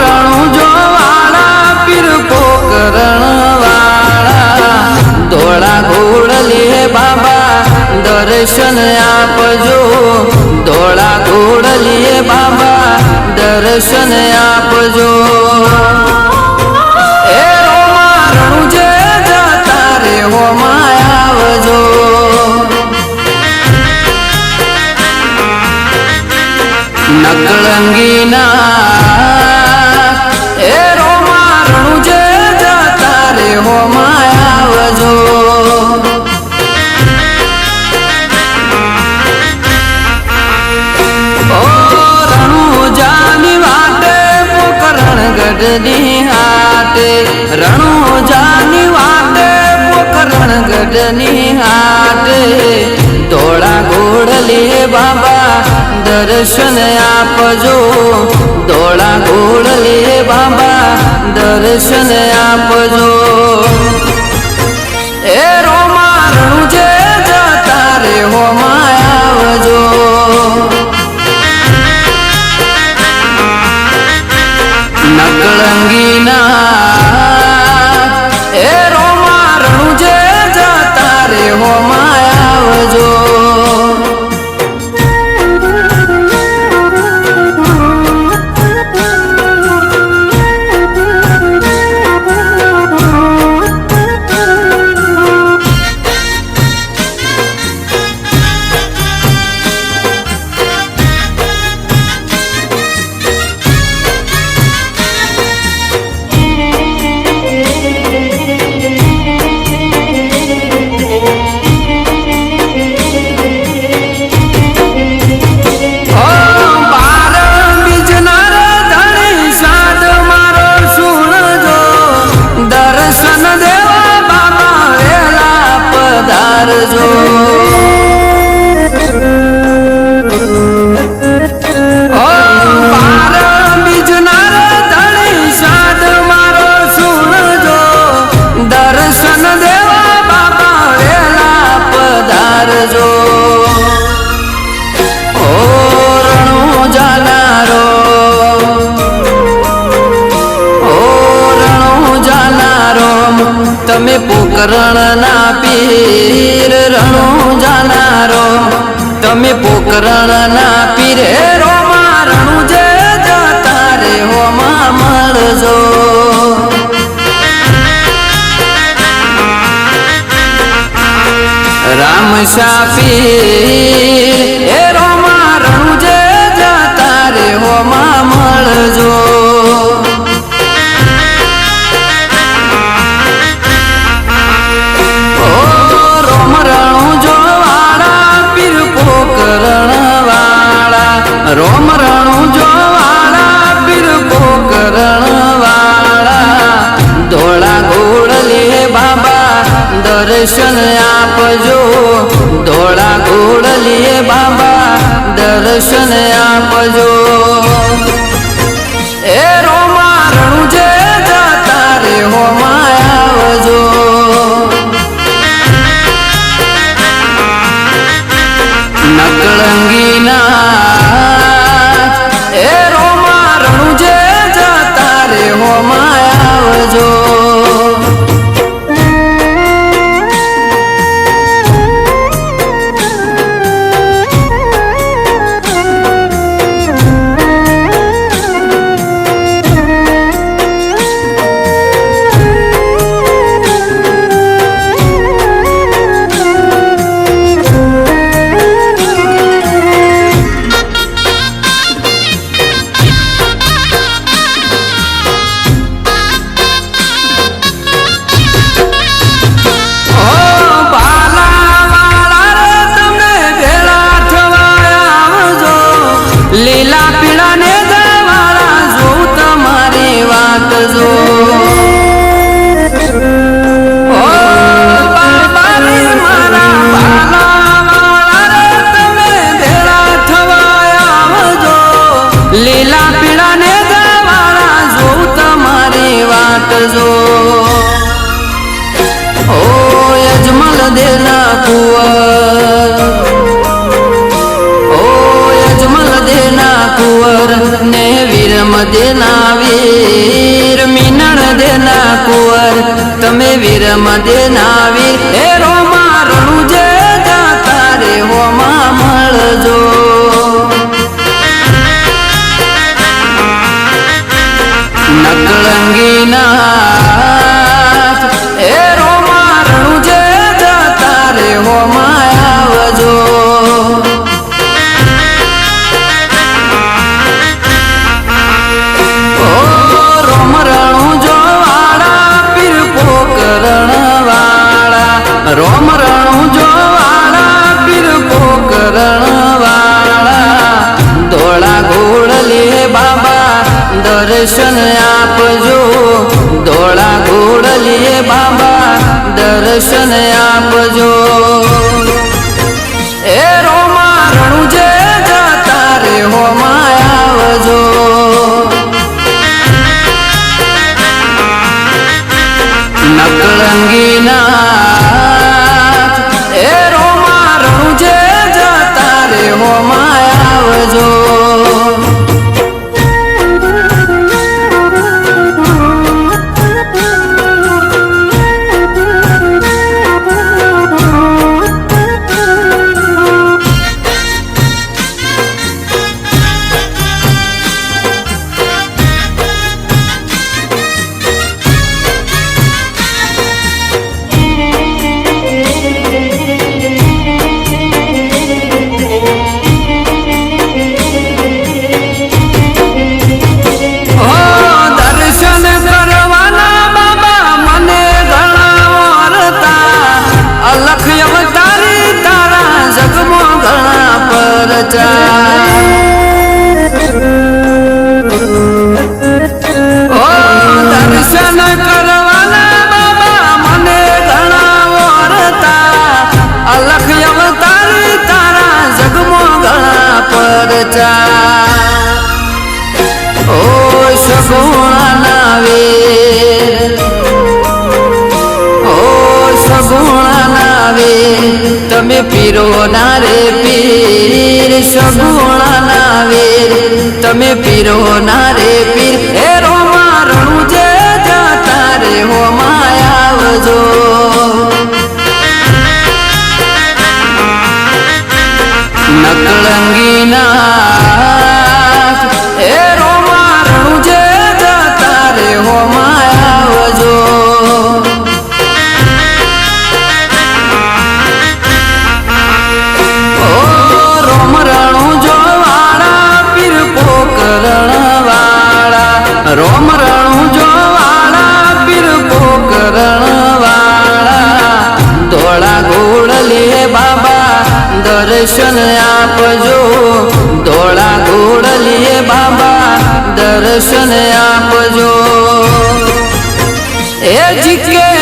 રણું જોવાળા પીરકો કરણવાળા ધોળા ઘોડ લે બાબા, દર્શન આપજો. ધોળા ઘોડ લે બાબા, દર્શન આપજો. બાબા દર્શન આપજો. દોળા ગોળ લે બાબા દર્શન આપજો. એ રોમાણું જે પોકરણના પીર, રણું જાનારો. તમે પોકરણના પીરે, રોમા રણું જે જતા રે હોમાં મળજો. રામ શાહ પીર દર્શન આપજો. ધોળા ઘોડલીએ બાબા દર્શન આપજો. જો ઓ અજમલ દેના કુવર. ઓ અજમલ દેના કુવર ને વીરમ દેના વીર. મીનળ દેના કુવર, તમે વીરમ દેના દર્શન આપજો. ધોળા ઘોડલીએ બાબા દર્શન પરચા ઓ દર્શન કરવાના બાબા, મને ઘણા વરતા અલખ અવતારી તારા તમે પીરો ના રે. સગુણા વીર તમે પીરો ના રે પીર. એ રોમા જે જાતા રે હો આવજો. ધોળા ઘોડલે બાબા દર્શન આપજો. ધોળા ઘોડલે બાબા દર્શન આપજો. એ જીકે